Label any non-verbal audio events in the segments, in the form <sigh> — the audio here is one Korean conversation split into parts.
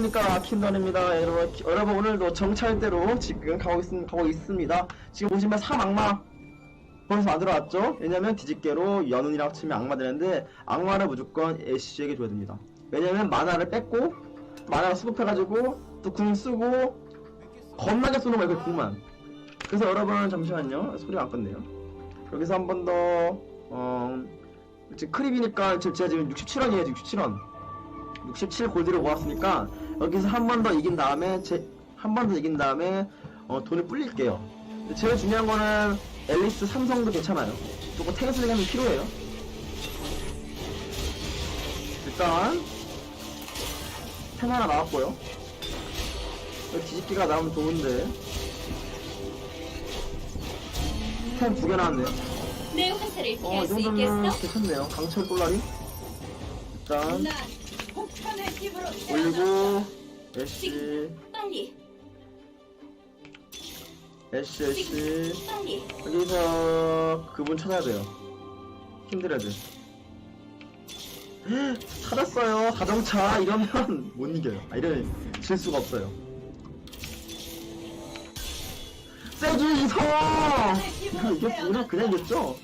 안녕하십니까. 킨던입니다. 여러분 기- 여러분 오늘도 정찰대로 지금 가고, 있, 가고 있습니다. 지금 보시면 3악마 벌써 만들어 왔죠? 왜냐면 뒤집개로 연운이랑 치면 악마 되는데 악마를 무조건 애쉬에게 줘야 됩니다. 왜냐면 만화를 뺐고 만화를 수급해가지고 또 궁 쓰고 겁나게 쏘는 거예요 그 궁만. 그래서 여러분 잠시만요. 소리가 안 끝네요. 여기서 한 번더 어, 지금 크립이니까 제가 지금 67원이에요 67원 67 골드를 모았으니까 여기서 한 번 더 이긴 다음에 제한번 더 이긴 다음에 어, 돈을 불릴게요. 제일 중요한 거는 앨리스 삼성도 괜찮아요. 조금 테니스 감이 필요해요. 일단 펜 하나 나왔고요. 뒤집기가 나오면 좋은데 펜두개 나왔네요. 내 화살을 어, 피할 이수 정도면 있겠어? 괜찮네요. 강철 똘라리. 일단 올리고 애쉬. 빨리. 애쉬 애쉬. 빨리. 여기서 그분 찾아야 돼요. 힘들어야 돼 <gasps> 찾았어요. 자동차. 이러면 <laughs> 못 이겨요. 아 이러면 질 수가 없어요. 세주 이성! 이거 이겼구나 그냥 이겼죠?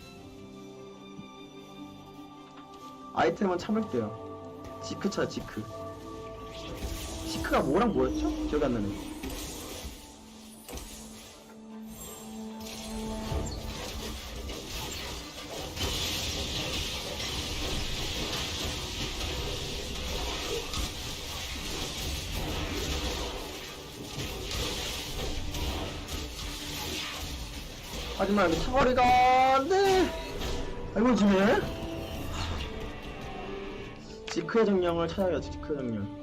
아이템은 참을게요. 지크 차 지크 지크가 뭐랑 뭐였죠? 기억이 안 나네 하지만 사거리가 네 아이고 지네 지크의 정령을 찾아야죠 지크의 정령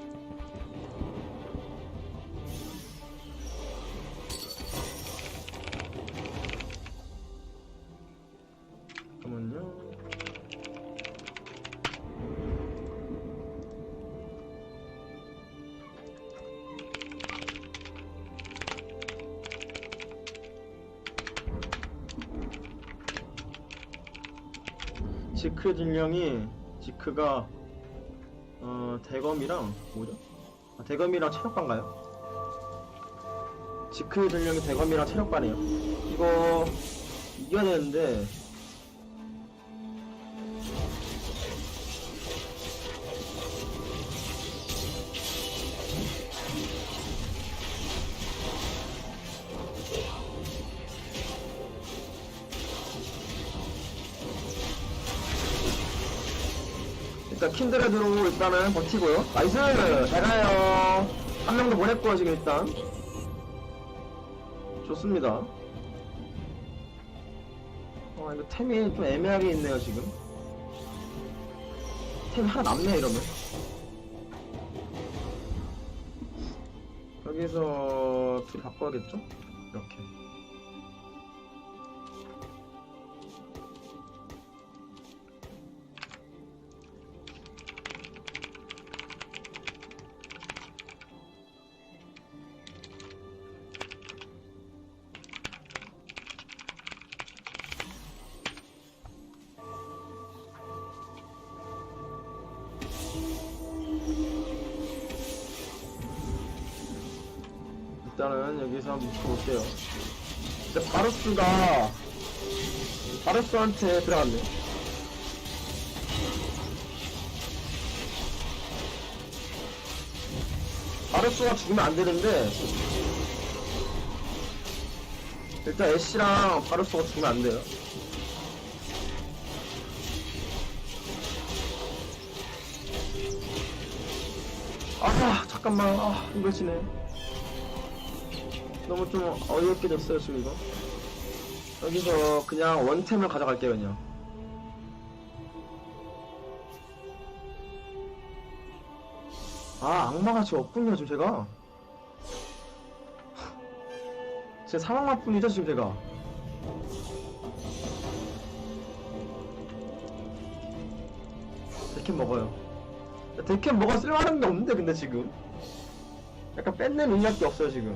지크 진령이 지크가 어 대검이랑 뭐죠? 아, 대검이랑 체력반가요? 지크의 전령이 대검이랑 체력반이에요. 이거 이겨야 되는데 일단 킨드레드로 일단은 버티고요. 나이스! 잘 가요. 한 명도 보냈고요, 지금 일단. 좋습니다. 어, 이거 템이 좀 애매하게 있네요, 지금. 템이 하나 남네, 이러면. 여기서 둘이 바꿔야겠죠? 이렇게. 일단은 여기서 한번 볼게요. 근데 바루스가 바루스한테 들어갔네. 바루스가 죽으면 안 되는데 일단 애쉬랑 바루스가 죽으면 안 돼요. 아 잠깐만 아 힘들지네. 너무 좀 어이없게 됐어요 지금 이거. 여기서 그냥 원템을 가져갈게요 그냥. 아 악마가 지금 없군요 지금 제가. <laughs> 제 사망만 뿐이죠 지금 제가. 데캔 먹어요. 데캔 먹어 쓸만한 게 없는데 근데 지금. 약간 뺏는 능력이 없어요 지금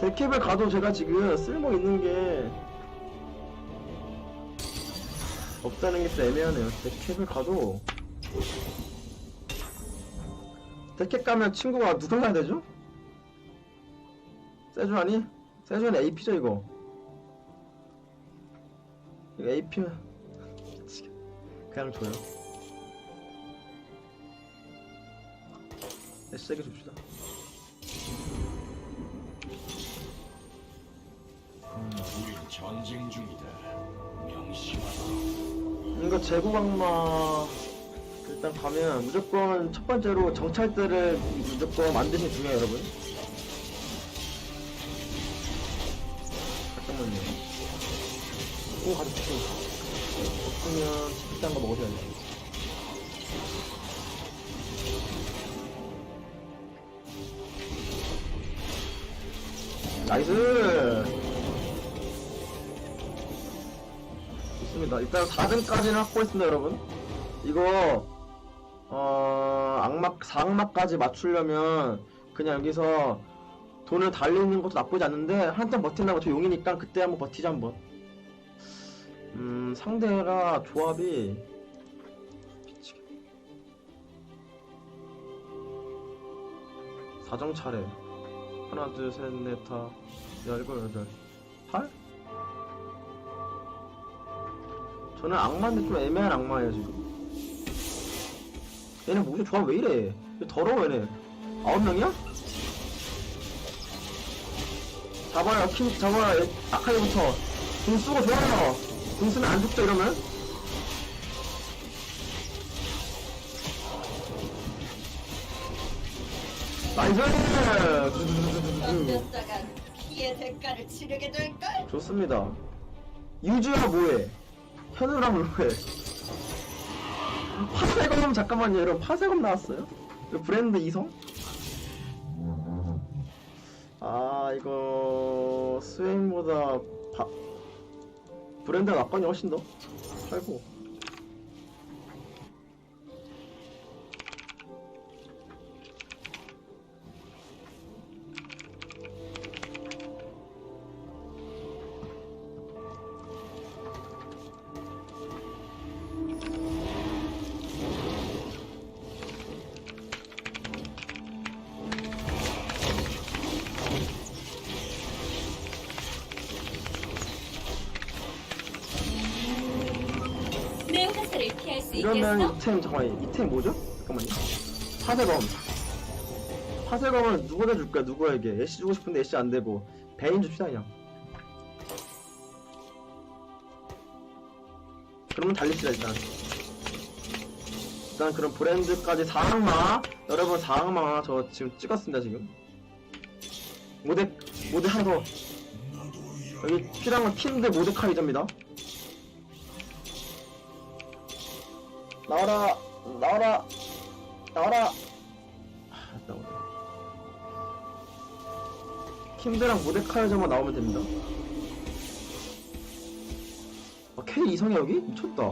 데캡을 가도 제가 지금 쓸모 있는 게 없다는 게 좀 애매하네요. 데캡을 가도 데켓 가면 친구가 누굴 가야 되죠? 세주아니? 세주아니 AP죠 이거 이거 AP면 그냥 줘요 네, 세게 줍시다 제국 악마 일단 가면 무조건 첫 번째로 정찰대를 무조건 만드시는 게 중요해요 여러분. 잠깐만요. 오 가자 치킨 없으면 치킨 딴거 먹어줘야 돼. 나이스 좋습니다. 일단 4등까지는 확보했습니다, 여러분. 이거, 어, 악막, 4악막까지 맞추려면 그냥 여기서 돈을 달리는 것도 나쁘지 않는데, 한참 버틴다고 저 용이니까 그때 한번 버티자, 한번. 음, 상대가 조합이, 미치겠다. 사정 차례. 하나, 둘, 셋, 넷, 다, 열고, 여덟, 팔? 저는 악마인데 좀 애매한 악마예요 지금 얘네 모두 조합 왜 이래 왜 더러워 얘네 아홉 명이야? 잡아요 킹 잡아요 얘 아카이부터 공 쓰고 좋아요 공 쓰면 안 죽죠 이러면 나이스 덤볐다가 피해 대가를 치르게 될걸? 좋습니다. 유주야 뭐해? 현우랑 뭐해? 파세검 잠깐만요 여러분 파세검 나왔어요? 브랜드 이성? 아 이거 스웨인보다 바... 브랜드가 낫거든요 훨씬 더 팔고 있겠어? 이템 잠깐만 이템 뭐죠? 잠깐만요. 파세검. 파세검은 누구한테 줄 거야 누구에게? 애쉬 주고 싶은데 애쉬 안 되고. 베인 줍시다 그냥. 그러면 달립시다 일단. 일단 그럼 브랜드까지 4항마. 여러분 4항마 저 지금 찍었습니다 지금. 모데 모데 하나 더 여기 필요한 건 킨드 모데카이저입니다 나와라 나와라 나와라. 아, 나오네 킨드랑 모데카이저만 나오면 됩니다. 아, K 이성이 여기? 미쳤다.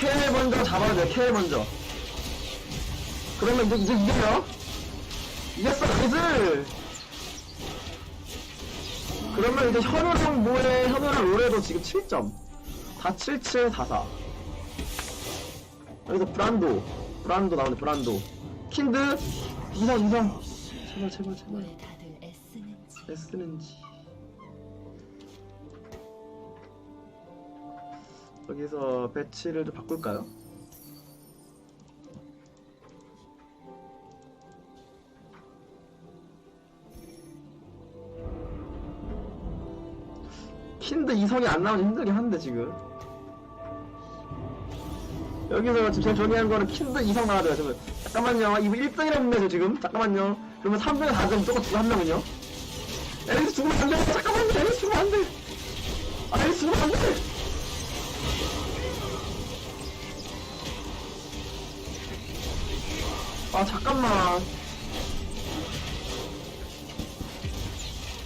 K 먼저 잡아야 돼 K 먼저. 그러면 이제 이제 이겨요 이겼어 나이스 그러면 이제 현우랑 모에 현우랑 로레도 지금 7점. 다 77, 44 여기서 브란도. 브란도 나오네 브란도. 킨드? 이성 이성. 제발 제발 제발. 왜 다들 애쓰는지. 애쓰는지. 여기서 배치를 좀 바꿀까요? 킨드 이성이 안 나오면 힘들긴 한데 지금 여기서 지금 제일 중요한 거는 킨드 이성 나와야 돼요 지금 잠깐만요 이거 1등이라는데 저 지금 잠깐만요 그러면 3등에 4등 무조건 두고 한 명은요 에릭스 죽으면 안 돼! 잠깐만요! 에릭스 죽으면 안 돼! 아, 에릭스 죽으면 안 돼! 아, 잠깐만.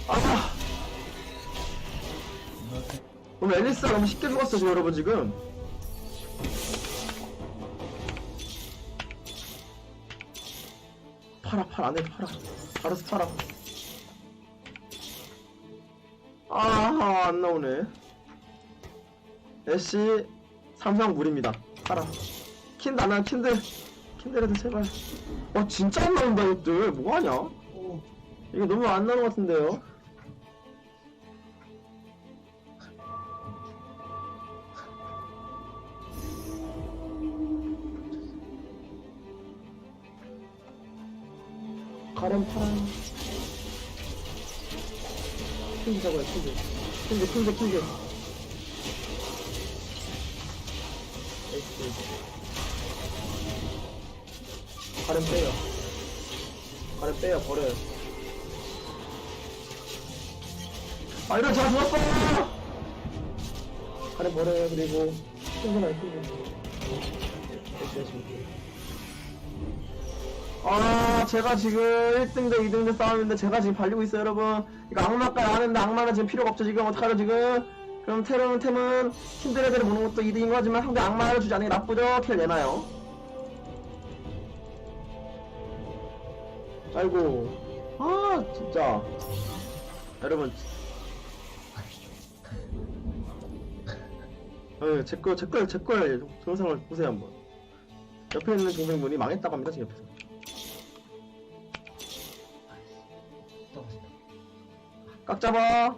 아. 너무 앨리스가 너무 쉽게 죽었어, 지금 여러분, 지금. 팔아, 팔, 안 해, 팔아. 알아서 팔아. 아, 안 나오네. 애쉬 삼성 물입니다. 팔아. 킨드 안 나, 킨드. 킨드라도 제발. 와, 진짜 안 나온다, 이것들. 뭐하냐? 이거 너무 안 나오는 것 같은데요? 가렴 파란. 킨드 잡아요, 킨드. 킨드, 킨드, 킨드. 에이스. 가렴 빼요. 가렴 빼요, 버려요. 아, 이런 잘 죽었어! 가렴 버려요, 그리고. 킨드 날 킨드. 에이스, 에이스. 아 제가 지금 1등 대 2등 대 싸움인데 제가 지금 발리고 있어요 여러분. 이거 악마까지 하는데 악마는 지금 필요가 없죠 지금. 어떡하죠 지금? 그럼 테러는 템은 킨드레드를 보는 것도 이득인 거지만 상대 악마를 주지 않는 게 나쁘죠? 킬 내나요. 아이고. 아 진짜. 여러분. 제거 제거 동영상을 보세요 한번. 옆에 있는 동생분이 망했다고 합니다 지금 옆에서 깍 잡아.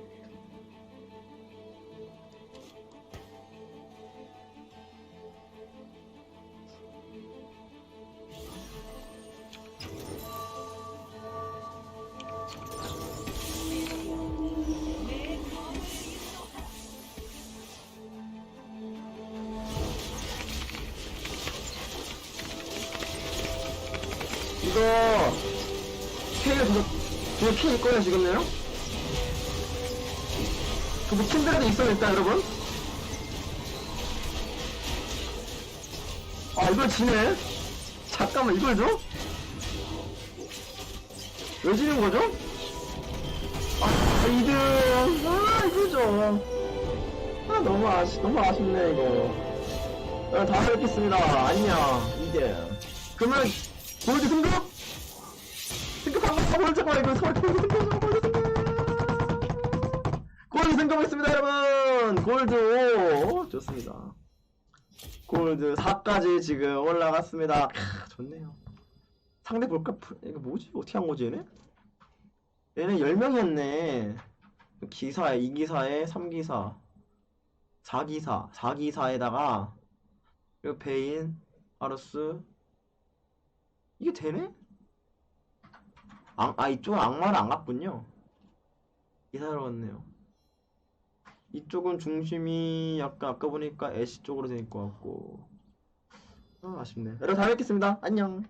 이거 저거 저거 케이 거야 지금요? 저거 킨드라도 있어야 겠다 여러분. 아 이걸 지네? 잠깐만 이걸 줘? 왜 지는 거죠? 아 2등 아 이거 좀아 너무 아쉽 너무 아쉽네 이거. 어, 다음에 뵙겠습니다. 안녕 2등 그러면 골드 승급? 승급한 거 골드 잠깐만 이거. 서울 승급 승급 골드 승급했습니다 여러분 골드 5 좋습니다 골드 4까지 지금 올라갔습니다 캬, 좋네요 상대 볼까? 이거 뭐지? 어떻게 한 거지 얘네? 얘네 10명이었네 기사에 2기사에 3기사 4기사 4기사에다가 이거 베인 아루스 이게 되네? 아, 아 이쪽은 악마를 안 갔군요 기사로 왔네요 이쪽은 중심이 약간 아까 보니까 애쉬 쪽으로 될것 같고. 아, 아쉽네. 여러분 다음에 뵙겠습니다. 안녕